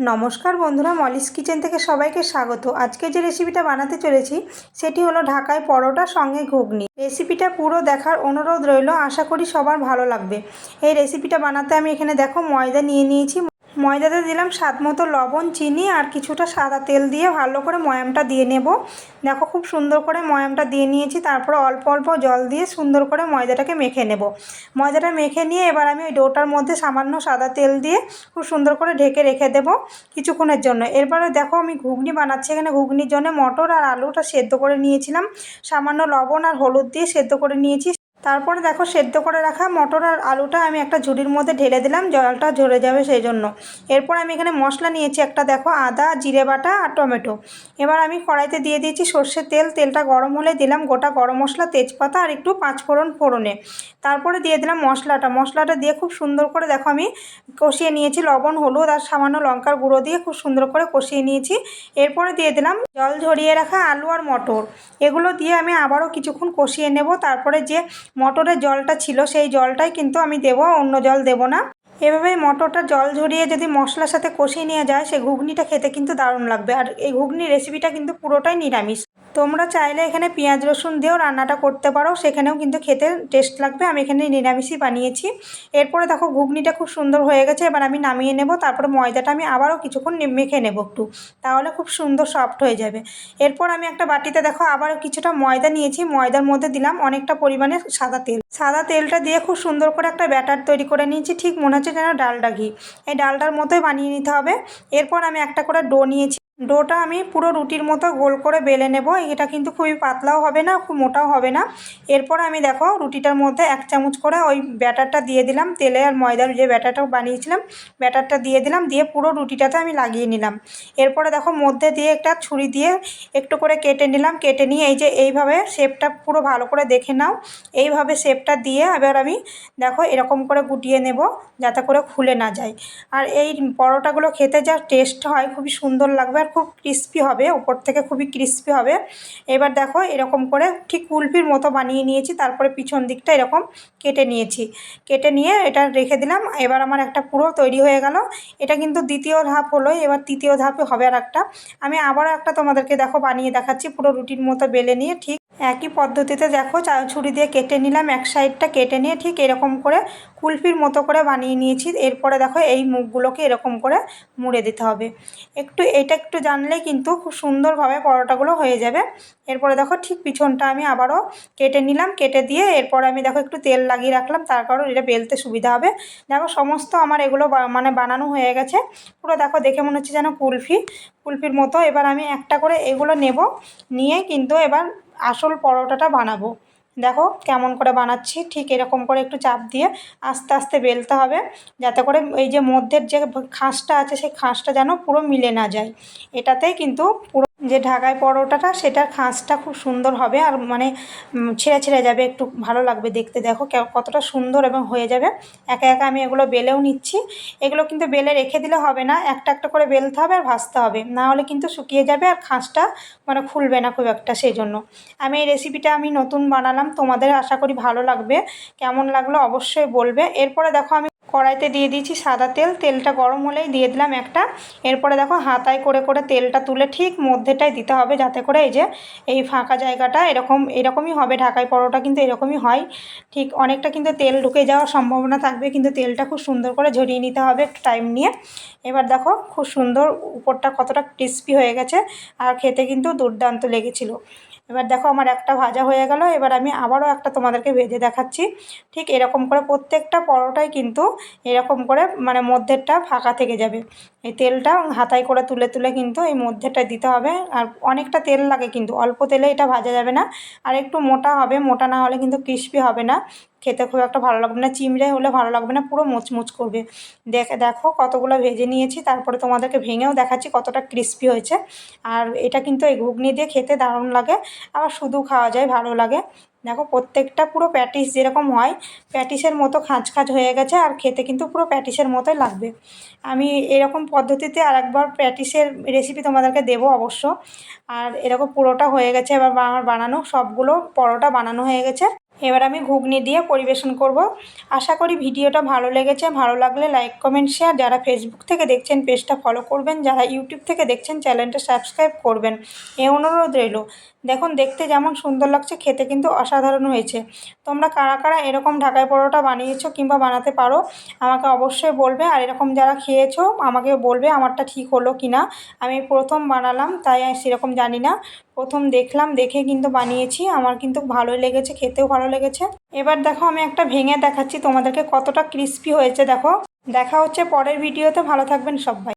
নমস্কার বন্ধুরা, Molly's kitchen থেকে সবাইকে স্বাগত। আজকে যে রেসিপিটা বানাতে চলেছি, সেটি হলো ঢাকায় পরোটা সঙ্গে ঘুগনি। রেসিপিটা পুরো দেখার অনুরোধ রইল, আশা করি সবার ভালো লাগবে। এই রেসিপিটা বানাতে আমি এখানে দেখো ময়দা নিয়ে নিয়েছি ময়দাতে দিলাম স্বাদ মতো লবণ, চিনি আর কিছুটা সাদা তেল দিয়ে ভালো করে ময়ামটা দিয়ে নেব। দেখো খুব সুন্দর করে ময়ামটা দিয়ে নিয়েছি, তারপরে অল্প অল্প জল দিয়ে সুন্দর করে ময়দাটাকে মেখে নেব। ময়দাটা মেখে নিয়ে এবার আমি ওই ডোটার মধ্যে সামান্য সাদা তেল দিয়ে খুব সুন্দর করে ঢেকে রেখে দেব কিছুক্ষণের জন্য। এরপরে দেখো আমি ঘুগনি বানাচ্ছি, এখানে ঘুগনির জন্য মটর আর আলুটা সেদ্ধ করে নিয়েছিলাম। সামান্য লবণ আর হলুদ দিয়ে সেদ্ধ করে নিয়েছি। তারপরে দেখো সেদ্ধ করে রাখা মটর আর আলুটা আমি একটা ঝুড়ির মধ্যে ঢেলে দিলাম, জলটা ঝরে যাবে সেই জন্য এরপর আমি এখানে মশলা নিয়েছি একটা, দেখো আদা, জিরে বাটা আর টমেটো। এবার আমি কড়াইতে দিয়ে দিয়েছি সর্ষের তেল, তেলটা গরম হলে দিলাম গোটা গরম মশলা, তেজপাতা আর একটু পাঁচফোড়ন ফোড়নে। তারপরে দিয়ে দিলাম মশলাটা মশলাটা দিয়ে খুব সুন্দর করে দেখো আমি কষিয়ে নিয়েছি লবণ, হলুদ আর সামান্য লঙ্কার গুঁড়ো দিয়ে খুব সুন্দর করে কষিয়ে নিয়েছি। এরপরে দিয়ে দিলাম জল ঝরিয়ে রাখা আলু আর মটর। এগুলো দিয়ে আমি আবারও কিছুক্ষণ কষিয়ে নেব, তারপরে যে মটরের জলটা ছিল সেই জলটাই কিন্তু আমি দেবো অন্য জল দেবো না। এভাবে মটরটা জল ঝরিয়ে যদি মশলার সাথে কষিয়ে নিয়ে যায় সেই ঘুগনিটা খেতে কিন্তু দারুণ লাগবে। আর এই ঘুগনি রেসিপিটা কিন্তু পুরোটাই নিরামিষ। তোমরা চাইলে এখানে পেঁয়াজ রসুন দিয়েও রান্নাটা করতে পারো। সেখানেও কিন্তু খেতে টেস্ট লাগবে। আমি এখানে নিরামিষই বানিয়েছি। এরপরে দেখো ঘুগনিটা খুব সুন্দর হয়ে গেছে। এবার আমি নামিয়ে নেব। তারপরে ময়দাটা আমি আবারও কিছুক্ষণ মেখে নেব একটু। তাহলে খুব সুন্দর সফট হয়ে যাবে। এরপর আমি একটা বাটিতে দেখো আবারও কিছুটা ময়দা নিয়েছি। ময়দার মধ্যে দিলাম অনেকটা পরিমাণে সাদা তেল। সাদা তেলটা দিয়ে খুব সুন্দর করে একটা ব্যাটার তৈরি করে নিয়েছি। ঠিক মনে হচ্ছে যেন ডালডা ঘি। এই ডালটার মতোই বানিয়ে নিতে হবে। এরপর আমি একটা করে ডো নিয়েছি। ডোটা আমি পুরো রুটির মতো গোল করে বেলে নেব। এটা কিন্তু খুবই পাতলাও হবে না, খুব মোটাও হবে না। এরপর আমি দেখো রুটিটার মধ্যে এক চামচ করে ওই ব্যাটারটা দিয়ে দিলাম, তেলে আর ময়দার যে ব্যাটারটা বানিয়েছিলাম, ব্যাটারটা দিয়ে দিলাম, দিয়ে পুরো রুটিটাতে আমি লাগিয়ে নিলাম। এরপরে দেখো মধ্যে দিয়ে একটা ছুরি দিয়ে একটু করে কেটে নিলাম, কেটে নিয়ে এই যে এইভাবে শেপটা পুরো ভালো করে দেখে নাও। এইভাবে শেপটা দিয়ে এবার আমি দেখো এরকম করে গুটিয়ে নেব যাতে করে খুলে না যায়। আর এই পরোটাগুলো খেতে যা টেস্ট হয়, খুবই সুন্দর লাগবে খুব ক্রিস্পি হবে, উপর থেকে খুবই ক্রিস্পি হবে। এবার দেখো এরকম করে ঠিক কুলফির মতো বানিয়ে নিয়েছি, তারপরে পিছন দিকটা এরকম কেটে নিয়েছি। কেটে নিয়ে এটা রেখে দিলাম, এবার আমার একটা পুরো তৈরি হয়ে গেল। এটা কিন্তু দ্বিতীয় ধাপ হলো এবার তৃতীয় ধাপে হবে আর একটা আমি আবারও একটা তোমাদেরকে দেখো বানিয়ে দেখাচ্ছি, পুরো রুটির মতো বেলে নিয়ে ঠিক একই পদ্ধতিতে দেখো ছুরি দিয়ে কেটে নিলাম, এক সাইডটা কেটে নিয়ে ঠিক এরকম করে কুলফির মতো করে বানিয়ে নিয়েছি। এরপরে দেখো, এই মুখগুলোকে এরকম করে মুড়ে দিতে হবে। একটু, এটা একটু জানলে কিন্তু খুব সুন্দরভাবে পরোটাগুলো হয়ে যাবে। এরপরে দেখো, ঠিক পিছনটা আমি আবারও কেটে নিলাম, কেটে দিয়ে এরপরে আমি দেখো, একটু তেল লাগিয়ে রাখলাম, তার কারণ এটা বেলতে সুবিধা হবে। দেখো, সমস্ত আমার এগুলো মানে বানানো হয়ে গেছে। পুরো দেখো, দেখে মনে হচ্ছে যেন কুলফি। কুলফির মতো এবার আমি একটা করে এগুলো নেব, নিয়ে কিন্তু এবার আসল পরোটাটা বানাবো। দেখো কেমন করে বানাচ্ছি, ঠিক এরকম করে একটু চাপ দিয়ে আস্তে আস্তে বেলতে হবে, যাতে করে এই যে মধ্যের যে খাঁজটা আছে, সেই খাঁসটা যেন পুরো মিলে না যায়। এটাতেই কিন্তু পুরো যে ঢাকায় পরোটাটা, সেটার খাঁজটা খুব সুন্দর হবে আর মানে ছেড়ে ছেড়ে যাবে, একটু ভালো লাগবে দেখতে। দেখো কতটা সুন্দর এবং হয়ে যাবে। একা একা আমি এগুলো বেলেও নিচ্ছি। এগুলো কিন্তু বেলে রেখে দিলে হবে না, একটা একটা করে বেলতে হবে আর ভাজতে হবে। না হলে কিন্তু শুকিয়ে যাবে আর খাঁজটা মানে খুলবে না খুব একটা সেই জন্য। আমি এই রেসিপিটা আমি নতুন বানালাম, তোমাদের আশা করি ভালো লাগবে। কেমন লাগল অবশ্যই বলবে। এরপরে দেখো আমি কড়াইতে দিয়ে দিয়েছি সাদা তেল, তেলটা গরম হলেই দিয়ে দিলাম একটা। এরপরে দেখো হাতায় করে করে তেলটা তুলে ঠিক মধ্যেটাই দিতে হবে যাতে করে এই যে এই ফাঁকা জায়গাটা এরকম, এরকমই হবে। ঢাকাই পরোটা কিন্তু এরকমই হয়। ঠিক অনেকটা কিন্তু তেল ঢুকে যাওয়ার সম্ভাবনা থাকবে, কিন্তু তেলটা খুব সুন্দর করে ঝরিয়ে নিতে হবে একটু টাইম নিয়ে। এবার দেখো খুব সুন্দর উপরটা কতটা ক্রিস্পি হয়ে গেছে, আর খেতে কিন্তু দুর্দান্ত লেগেছিলো। এবার দেখো আমার একটা ভাজা হয়ে গেল, এবার আমি আবারও একটা তোমাদেরকে ভেজে দেখাচ্ছি। ঠিক এরকম করে প্রত্যেকটা পরোটাই কিন্তু এরকম করে মানে মধ্যেরটা ফাঁকা থেকে যাবে। এই তেলটা হাতায় করে তুলে তুলে কিন্তু এই মধ্যেটা দিতে হবে। আর অনেকটা তেল লাগে কিন্তু, অল্প তেলে এটা ভাজা যাবে না। আর একটু মোটা হবে, মোটা না হলে কিন্তু ক্রিস্পি হবে না। খেতে খুব একটা ভালো লাগবে না, চিমড়ে হলে ভালো লাগবে না, পুরো মুচমুচ করবে। দেখে, দেখো কতগুলো ভেজে নিয়েছি, তারপরে তোমাদেরকে ভেঙেও দেখাচ্ছি কতটা ক্রিস্পি হয়েছে। আর এটা কিন্তু এই ঘুগনি দিয়ে খেতে দারুণ লাগে, আবার শুধু খাওয়া যায় ভালো লাগে। দেখো, প্রত্যেকটা পুরো প্যাটিস যেরকম হয়, প্যাটিসের মতো খাঁজ খাঁজ হয়ে গেছে আর খেতে কিন্তু পুরো প্যাটিসের মতোই লাগবে। আমি এরকম পদ্ধতিতে আর একবার প্যাটিসের রেসিপি তোমাদেরকে দেবো অবশ্য। আর এরকম পুরোটা হয়ে গেছে, এবার আমার বানানো সবগুলো পরোটা বানানো হয়ে গেছে। এবার আমি ঘুগনি দিয়ে পরিবেশন করব। আশা করি ভিডিওটা ভালো লেগেছে। ভালো লাগলে লাইক কমেন্ট শেয়ার যারা ফেসবুক থেকে দেখছেন পেজটা ফলো করবেন। যারা ইউটিউব থেকে দেখছেন চ্যানেলটা সাবস্ক্রাইব করবেন। এ অনুরোধ রইল। দেখুন, দেখতে যেমন সুন্দর লাগছে, খেতে কিন্তু অসাধারণ হয়েছে। তোমরা কারা কারা এরকম ঢাকায় পরোটা বানিয়েছো কিংবা বানাতে পারো, আমাকে অবশ্যই বলবে। আর এরকম যারা খেয়েছো আমাকে বলবে, আমারটা ঠিক হলো কি না আমি প্রথম বানালাম, তাই সেরকম জানি না। প্রথম দেখলাম, দেখে কিন্তু বানিয়েছি। আমার কিন্তু ভালোই লেগেছে, খেতেও ভালো লেগেছে। এবার দেখো, আমি একটা ভেঙে দেখাচ্ছি তোমাদেরকে কতটা ক্রিস্পি হয়েছে, দেখো। দেখা হচ্ছে পরের ভিডিওতে ভালো থাকবেন সবাই